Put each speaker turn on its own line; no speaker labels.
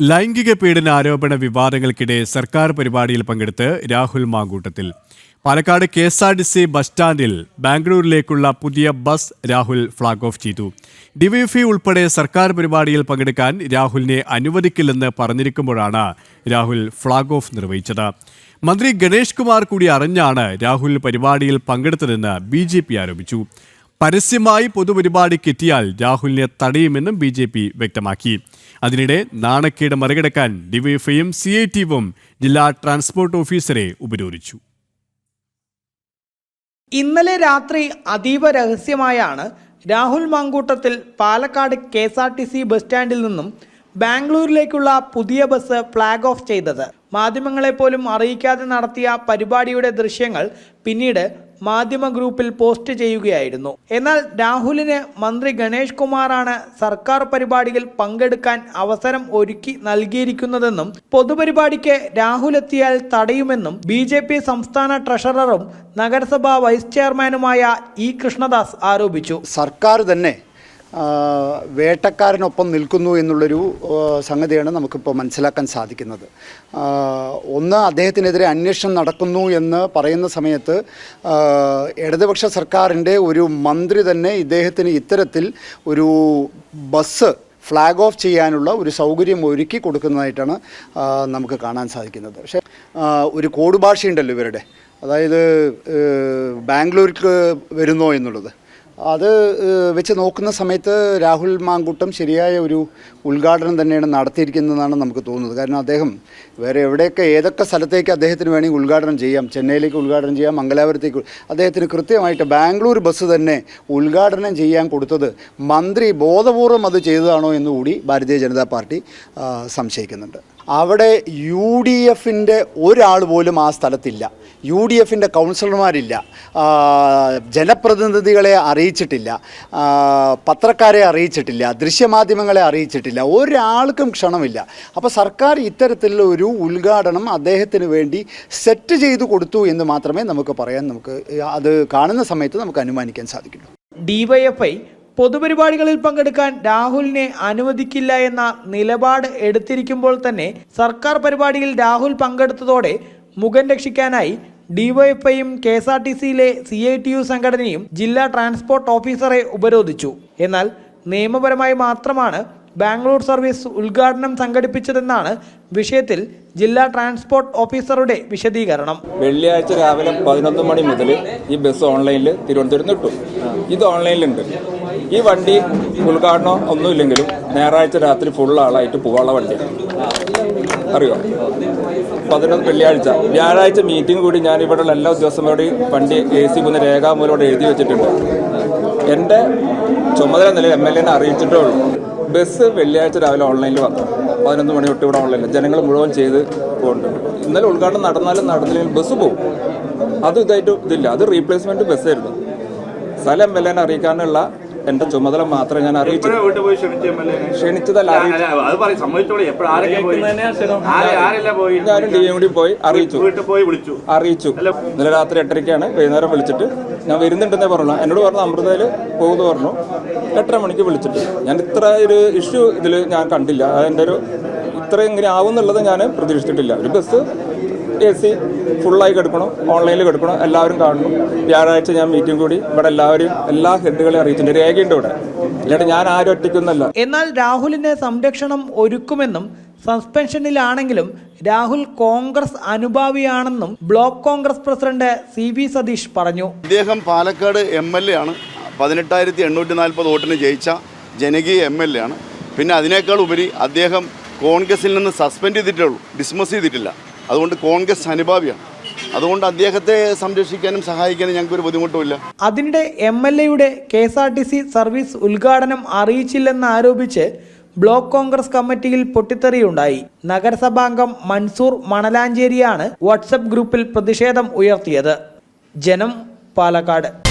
ലൈംഗിക പീഡന ആരോപണ വിവാദങ്ങൾക്കിടെ സർക്കാർ പരിപാടിയിൽ പങ്കെടുത്ത് Rahul Mankoottathil. Palakkad K S R T C bus സ്റ്റാൻഡിൽ ബാംഗ്ലൂരിലേക്കുള്ള പുതിയ ബസ് രാഹുൽ ഫ്ളാഗ് ഓഫ് ചെയ്തു. ഡിവൈഎഫ്ഐ ഉൾപ്പെടെ സർക്കാർ പരിപാടിയിൽ പങ്കെടുക്കാൻ രാഹുലിനെ അനുവദിക്കില്ലെന്ന് പറഞ്ഞിരിക്കുമ്പോഴാണ് രാഹുൽ ഫ്ളാഗ് ഓഫ് നിർവഹിച്ചത്. മന്ത്രി ഗണേഷ് കുമാർ കൂടി അറിഞ്ഞാണ് രാഹുൽ പരിപാടിയിൽ പങ്കെടുത്തതെന്ന് ബി ആരോപിച്ചു. പരസ്യമായി പൊതുപരിപാടി കിട്ടിയാൽ രാഹുലിനെ തടയുമെന്നും ബി ജെ പി വ്യക്തമാക്കി. അതിനിടെ നാണക്കേട് മറികടക്കാൻ ഡിവൈഎഫ്ഐയും സി ഐ ടിയും ജില്ലാ ട്രാൻസ്പോർട്ട് ഓഫീസറെ ഉപരോധിച്ചു.
ഇന്നലെ രാത്രി അതീവ രഹസ്യമായാണ് Rahul Mankoottathil Palakkad K S R T C bus സ്റ്റാൻഡിൽ നിന്നും ബാംഗ്ലൂരിലേക്കുള്ള പുതിയ ബസ് ഫ്ലാഗ് ഓഫ് ചെയ്തത്. മാധ്യമങ്ങളെ പോലും അറിയിക്കാതെ നടത്തിയ പരിപാടിയുടെ ദൃശ്യങ്ങൾ പിന്നീട് മാധ്യമ ഗ്രൂപ്പിൽ പോസ്റ്റ് ചെയ്യുകയായിരുന്നു. എന്നാൽ രാഹുലിന് മന്ത്രി ഗണേഷ് കുമാറാണ് സർക്കാർ പരിപാടിയിൽ പങ്കെടുക്കാൻ അവസരം ഒരുക്കി നൽകിയിരിക്കുന്നതെന്നും പൊതുപരിപാടിക്ക് രാഹുൽ എത്തിയാൽ തടയുമെന്നും ബി സംസ്ഥാന ട്രഷററും നഗരസഭാ വൈസ് ചെയർമാനുമായ ഇ കൃഷ്ണദാസ് ആരോപിച്ചു.
സർക്കാർ തന്നെ വേട്ടക്കാരനൊപ്പം നിൽക്കുന്നു എന്നുള്ളൊരു സംഗതിയാണ് നമുക്കിപ്പോൾ മനസ്സിലാക്കാൻ സാധിക്കുന്നത്. ഒന്ന് അദ്ദേഹത്തിനെതിരെ അന്വേഷണം നടക്കുന്നു എന്ന് പറയുന്ന സമയത്ത് ഇടതുപക്ഷ സർക്കാരിന്റെ ഒരു മന്ത്രി തന്നെ ഇദ്ദേഹത്തിന് ഇത്തരത്തിൽ ഒരു ബസ് ഫ്ലാഗ് ഓഫ് ചെയ്യാനുള്ള ഒരു സൗകര്യം ഒരുക്കി കൊടുക്കുന്നതായിട്ടാണ് നമുക്ക് കാണാൻ സാധിക്കുന്നത്. പക്ഷേ ഒരു കോഡ് ഭാഷയുണ്ടല്ലോ ഇവരുടെ. അതായത് ബാംഗ്ലൂരിക്ക് വരുന്നോ എന്നുള്ളത്. അത് വെച്ച് നോക്കുന്ന സമയത്ത് രാഹുൽ മാങ്കൂട്ടം ശരിയായ ഒരു ഉദ്ഘാടനം തന്നെയാണ് നടത്തിയിരിക്കുന്നതെന്നാണ് നമുക്ക് തോന്നുന്നത്. കാരണം അദ്ദേഹം വേറെ എവിടെയൊക്കെ ഏതൊക്കെ സ്ഥലത്തേക്ക് അദ്ദേഹത്തിന് വേണമെങ്കിൽ ഉദ്ഘാടനം ചെയ്യാം. ചെന്നൈയിലേക്ക് ഉദ്ഘാടനം ചെയ്യാം മംഗലാപുരത്തേക്ക് അദ്ദേഹത്തിന് കൃത്യമായിട്ട് ബാംഗ്ലൂർ ബസ് തന്നെ ഉദ്ഘാടനം ചെയ്യാൻ കൊടുത്തത് മന്ത്രി ബോധപൂർവം അത് ചെയ്തതാണോ എന്നുകൂടി ഭാരതീയ ജനതാ പാർട്ടി സംശയിക്കുന്നുണ്ട്. അവിടെ യു ഡി എഫിന്റെ ഒരാൾ പോലും ആ സ്ഥലത്തില്ല. യു ഡി എഫിന്റെ കൗൺസിലർമാരില്ല. ജനപ്രതിനിധികളെ അറിയിച്ചിട്ടില്ല. പത്രക്കാരെ അറിയിച്ചിട്ടില്ല. ദൃശ്യമാധ്യമങ്ങളെ അറിയിച്ചിട്ടില്ല. ഒരാൾക്കും ക്ഷണമില്ല. അപ്പോൾ സർക്കാർ ഇത്തരത്തിലുള്ള ഒരു ഉദ്ഘാടനം അദ്ദേഹത്തിന് വേണ്ടി സെറ്റ് ചെയ്തു കൊടുത്തു എന്ന് മാത്രമേ നമുക്ക് പറയാൻ നമുക്ക് അത് കാണുന്ന സമയത്ത് നമുക്ക് അനുമാനിക്കാൻ സാധിക്കുള്ളൂ.
ഡിവൈഎഫ്ഐ പൊതുപരിപാടികളിൽ പങ്കെടുക്കാൻ രാഹുലിനെ അനുവദിക്കില്ല എന്ന നിലപാട് എടുത്തിരിക്കുമ്പോൾ തന്നെ സർക്കാർ പരിപാടിയിൽ രാഹുൽ പങ്കെടുത്തതോടെ മുഖം രക്ഷിക്കാനായി ഡിവൈഎഫ്ഐയും കെ എസ് ആർ ടി സിയിലെ സി ഐ ടി യു സംഘടനയും ജില്ലാ ട്രാൻസ്പോർട്ട് ഓഫീസറെ ഉപരോധിച്ചു. എന്നാൽ നിയമപരമായി മാത്രമാണ് ബാംഗ്ലൂർ സർവീസ് ഉദ്ഘാടനം സംഘടിപ്പിച്ചതെന്നാണ് വിഷയത്തിൽ ജില്ലാ ട്രാൻസ്പോർട്ട് ഓഫീസറുടെ വിശദീകരണം.
വെള്ളിയാഴ്ച രാവിലെ പതിനൊന്ന് മണി മുതൽ ഈ ബസ് ഓൺലൈനിൽ തിരുവനന്തപുരം ഇത് ഓൺലൈനിലുണ്ട്. ഈ വണ്ടി ഉദ്ഘാടനം ഒന്നുമില്ലെങ്കിലും ഞായറാഴ്ച രാത്രി ഫുൾ ആളായിട്ട് പോകാനുള്ള വണ്ടിയാണ്. അറിയോ? പതിനൊന്ന് വെള്ളിയാഴ്ച. വ്യാഴാഴ്ച മീറ്റിംഗ് കൂടി ഞാൻ ഇവിടെയുള്ള എല്ലാ ഉദ്യോഗസ്ഥന്മാരോടും വണ്ടി എ സി കുന്ന രേഖാമൂലോട് എഴുതി വെച്ചിട്ടുണ്ട്. എന്റെ ചുമതല നിലയിൽ എം എൽ എനെ അറിയിച്ചിട്ടേ ഉള്ളൂ. ബസ് വെള്ളിയാഴ്ച രാവിലെ ഓൺലൈനിൽ വന്നു. പതിനൊന്ന് മണി തൊട്ട് ഇവിടെ ഓൺലൈനിൽ ജനങ്ങൾ മുഴുവൻ ചെയ്ത് പോകുന്നുണ്ട് ഇന്നലെ ഉദ്ഘാടനം നടന്നാലും നടന്നില്ലെങ്കിൽ ബസ് പോകും അത് ഇതായിട്ട് ഇതില്ല. അത് റീപ്ലേസ്മെന്റ് ബസ്സായിരുന്നു സ്ഥലം എം എൽ എനെ അറിയിക്കാനുള്ള എന്റെ ചുമതല മാത്രമേ ഞാൻ അറിയിച്ചു ക്ഷണിച്ചതല്ല ഞാനും ഡി എം ഡി പോയി അറിയിച്ചു.
പോയി വിളിച്ചു.
അറിയിച്ചു. ഇന്നലെ രാത്രി എട്ടരയ്ക്കാണ് വൈകുന്നേരം വിളിച്ചിട്ട് ഞാൻ വരുന്നുണ്ടെന്നേ പറഞ്ഞു എന്നോട് പറഞ്ഞു അമൃതയിൽ പോകുന്നു പറഞ്ഞു. എട്ടര മണിക്ക് വിളിച്ചിട്ട്. ഞാൻ ഇത്ര ഒരു ഇഷ്യൂ ഇതിൽ ഞാൻ കണ്ടില്ല. അതെന്റെ ഒരു ഇത്ര ഇങ്ങനെ ആവും ആവുന്നുള്ളത് ഞാൻ പ്രതീക്ഷിച്ചിട്ടില്ല. ഒരു ബസ് എ സി ഫുള്ളായി കിടക്കണം ഓൺലൈനിൽ കിടക്കണം എല്ലാവരും കാണണം. വ്യാഴാഴ്ച ഞാൻ മീറ്റിംഗ് കൂടി. ഇവിടെ എല്ലാവരും എല്ലാ ഹെഡുകളെയും അറിയിച്ചിട്ടുണ്ട്. രേഖയുണ്ട് ഇവിടെ. അല്ലാണ്ട് ഞാൻ ആരും ഒറ്റയ്ക്കൊന്നല്ല
എന്നാൽ രാഹുലിന് സംരക്ഷണം ഒരുക്കുമെന്നും സസ്പെൻഷനിലാണെങ്കിലും Rahul Congress അനുഭാവിയാണെന്നും block Congress president C V Satheesh പറഞ്ഞു.
അദ്ദേഹം പാലക്കാട് എം എൽ എ ആണ്. പതിനെട്ടായിരത്തി എണ്ണൂറ്റി നാൽപ്പത് വോട്ടിന് ജയിച്ച ജനകീയ എം എൽ എ ആണ്. പിന്നെ അതിനേക്കാൾ ഉപരി അദ്ദേഹം കോൺഗ്രസിൽ നിന്ന് സസ്പെൻഡ് ചെയ്തിട്ടേ ഉള്ളൂ. ഡിസ്മസ് ചെയ്തിട്ടില്ല. അതുകൊണ്ട് കോൺഗ്രസ് അനുഭാവിയാണ്. അതുകൊണ്ട് അദ്ദേഹത്തെ സംരക്ഷിക്കാനും സഹായിക്കാനും ഞങ്ങൾക്കൊരു ബുദ്ധിമുട്ടുമില്ല.
അതിനിടെ എം എൽ എയുടെ K S R T C service ഉദ്ഘാടനം അറിയിച്ചില്ലെന്ന് ആരോപിച്ച് ബ്ലോക്ക് കോൺഗ്രസ് കമ്മിറ്റിയിൽ പൊട്ടിത്തെറിയുണ്ടായി. നഗരസഭാംഗം മൻസൂർ മണലാഞ്ചേരിയാണ് വാട്സപ്പ് ഗ്രൂപ്പിൽ പ്രതിഷേധം ഉയർത്തിയത്. ജനം പാലക്കാട്.